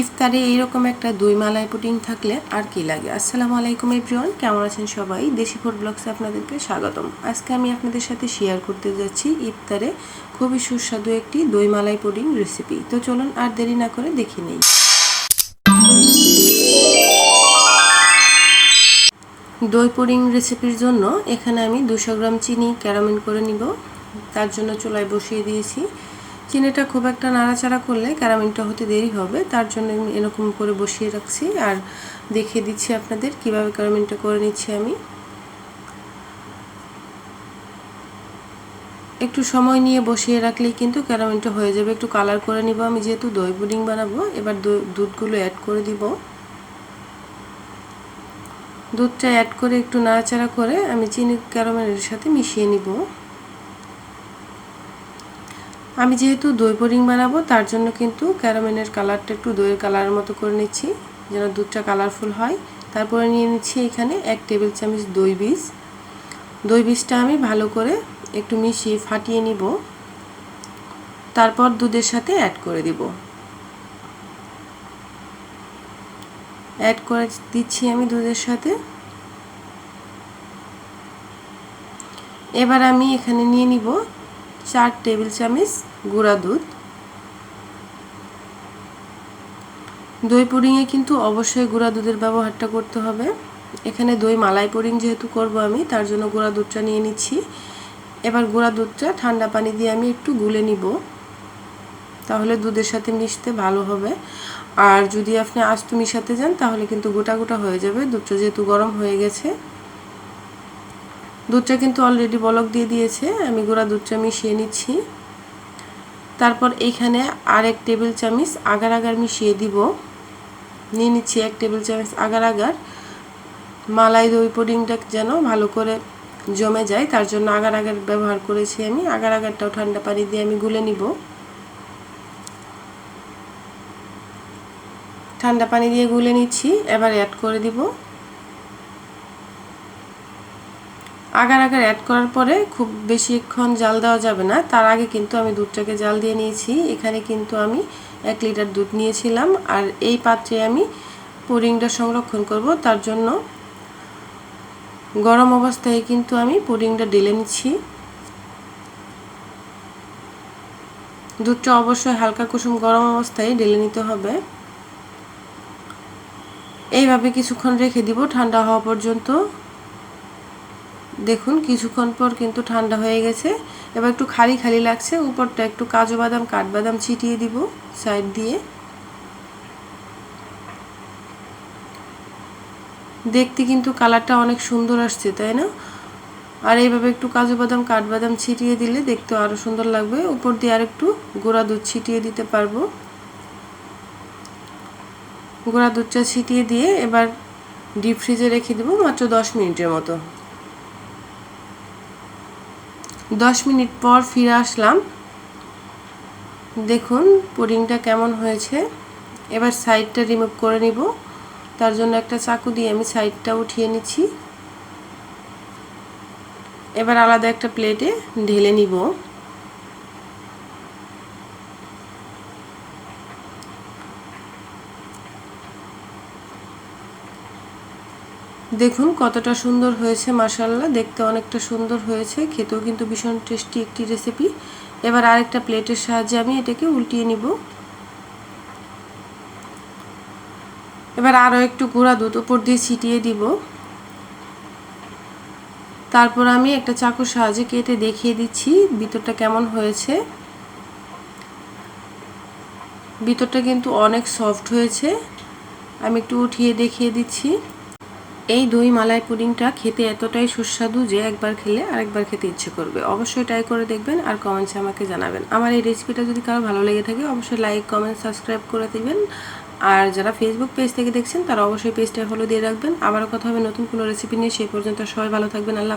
ইফতারে এইরকম একটা দই মালাই পুডিং থাকলে আর কি লাগে? আসসালামু আলাইকুম, এভরিওয়ান। কেমন আছেন সবাই? দেশি ফুড ব্লগসে আপনাদেরকে স্বাগতম। আজকে আমি আপনাদের সাথে শেয়ার করতে যাচ্ছি ইফতারে খুবই সুস্বাদু একটি দই মালাই পুডিং রেসিপি। তো চলুন আর দেরি না করে দেখে নেই। দই পুডিং রেসিপির জন্য এখানে আমি দুশো গ্রাম চিনি ক্যারামেল করে নিব। তার জন্য চুলায় বসিয়ে দিয়েছি চিনিটা খুব একটা নাড়াচাড়া করলে ক্যারামেলটা হতে দেরি হবে, তার জন্য আমি এরকম করে বসিয়ে রাখছি। আর দেখিয়ে দিচ্ছি আপনাদের কীভাবে ক্যারামেলটা করে নিচ্ছি আমি। একটু সময় নিয়ে বসিয়ে রাখলেই কিন্তু ক্যারামেলটা হয়ে যাবে। একটু কালার করে নিব আমি, যেহেতু দই পুডিং বানাবো, এবার দুধগুলো অ্যাড করে দিব। দুধটা অ্যাড করে একটু নাড়াচাড়া করে আমি চিনি, ক্যারামেলের সাথে মিশিয়ে নিব। আমি যেহেতু দই পুডিং বানাবো, তার জন্য কিন্তু ক্যারামেলের কালারটা একটু দইয়ের কালারের মতো করে নিচ্ছি, যেন দুধটা কালারফুল হয়। তারপরে নিয়ে নিচ্ছি এখানে এক টেবিল চামচ দই বীজ। দই বীজটা আমি ভালো করে একটু মিশিয়ে ফাটিয়ে নিব। তারপর দুধের সাথে অ্যাড করে দিব। অ্যাড করে দিচ্ছি আমি দুধের সাথে। এবার আমি এখানে নিয়ে নিব চার টেবিল চামচ গুঁড়া দুধ। দই পুডিংয়ে কিন্তু অবশ্যই গুঁড়া দুধের ব্যবহারটা করতে হবে। এখানে দই মালাই পুডিং যেহেতু করব আমি, তার জন্য গুঁড়া দুধটা নিয়ে নিচ্ছি। এবার গুঁড়া দুধটা ঠান্ডা পানি দিয়ে আমি একটু গুলে নিব। তাহলে দুধের সাথে মিশতে ভালো হবে। আর যদি আপনি আস্ত মিশাতে যান, তাহলে কিন্তু গোটা গোটা হয়ে যাবে। দুধটা যেহেতু গরম হয়ে গেছে। দুধটা কিন্তু অলরেডি বলক দিয়ে দিয়েছে। আমি গুঁড়া দুধটা মিশিয়ে নিচ্ছি। তারপর এইখানে আর এক টেবিল চামচ আগার আগার মিশিয়ে দিব। নিয়ে নিচ্ছি এক টেবিল চামচ আগার আগার। মালাই দই পুডিংটা যেন ভালো করে জমে যায়, তার জন্য আগার আগার ব্যবহার করেছি আমি। আগার আগারটাও ঠান্ডা পানি দিয়ে আমি গুলে নিব। ঠান্ডা পানি দিয়ে গুলে নিচ্ছি, এবার অ্যাড করে দিব। আগার আগার অ্যাড করার পরে খুব বেশিক্ষণ জাল দেওয়া যাবে না। তার আগে কিন্তু আমি দুধটাকে জাল দিয়ে নিয়েছি। এখানে কিন্তু আমি এক লিটার দুধ নিয়েছিলাম। আর এই পাত্রে আমি পুডিংটা সংরক্ষণ করব। তার জন্য গরম অবস্থায় কিন্তু আমি পুডিংটা ঢেলে নিচ্ছি। দুধটা অবশ্যই হালকা কুসুম গরম অবস্থায় ঢেলে নিতে হবে। এইভাবে কিছুক্ষণ রেখে দিব ঠান্ডা হওয়া পর্যন্ত। দেখুন, কিছুক্ষণ পর কিন্তু ঠান্ডা হয়ে গেছে। এবার একটু খালি খালি লাগছে, উপরটা একটু কাজু বাদাম, কাঠবাদাম ছিটিয়ে দিব সাইড দিয়ে। দেখতে কিন্তু কালারটা অনেক সুন্দর আসছে, তাই না? আর এইভাবে একটু কাজু বাদাম, কাঠবাদাম ছিটিয়ে দিলে দেখতে আরও সুন্দর লাগবে। উপর দিয়ে আর একটু গোড়া দুধ ছিটিয়ে দিতে পারব। গোড়া দুধটা ছিটিয়ে দিয়ে এবার ডিপ ফ্রিজে রেখে দেবো মাত্র দশ মিনিটের মতো। দশ মিনিট পর ফিরে আসলাম। দেখুন, পুডিংটা কেমন হয়েছে। এবার সাইডটা রিমুভ করে নিব। তার জন্য একটা চাকু দিয়ে আমি সাইডটা উঠিয়ে নিচ্ছি। এবার আলাদা একটা প্লেটে ঢেলে নিব। দেখুন, কতটা সুন্দর হয়েছে মাসাল্লাহ দেখতে অনেকটা সুন্দর হয়েছে। খেতেও কিন্তু ভীষণ টেস্টি একটি রেসিপি। এবার আরেকটা প্লেটের সাহায্যে আমি এটাকে উল্টিয়ে নিব। এবার আরও একটু গুঁড়া দুধ উপর দিয়ে ছিটিয়ে দিব। তারপর আমি একটা চাকুর সাহায্যে কেটে দেখিয়ে দিচ্ছি ভিতরটা কেমন হয়েছে। ভিতরটা কিন্তু অনেক সফট হয়েছে। আমি একটু উঠিয়ে দেখিয়ে দিচ্ছি। এই দই মালাই পুডিংটা খেতে এতটাই সুস্বাদু যে একবার খেলে আরেকবার খেতে ইচ্ছে করবে। অবশ্যই ট্রাই করে দেখবেন আর কমেন্টসে আমাকে জানাবেন। আমার এই রেসিপিটা যদি কারও ভালো লেগে থাকে, অবশ্যই লাইক কমেন্ট সাবস্ক্রাইব করে দেবেন। আর যারা ফেসবুক পেজ থেকে দেখছেন, তারা অবশ্যই পেজটা ফলো দিয়ে রাখবেন। আবারও কথা হবে নতুন কোনো রেসিপি নিয়ে, সেই পর্যন্ত সবাই ভালো থাকবেন। আল্লাহ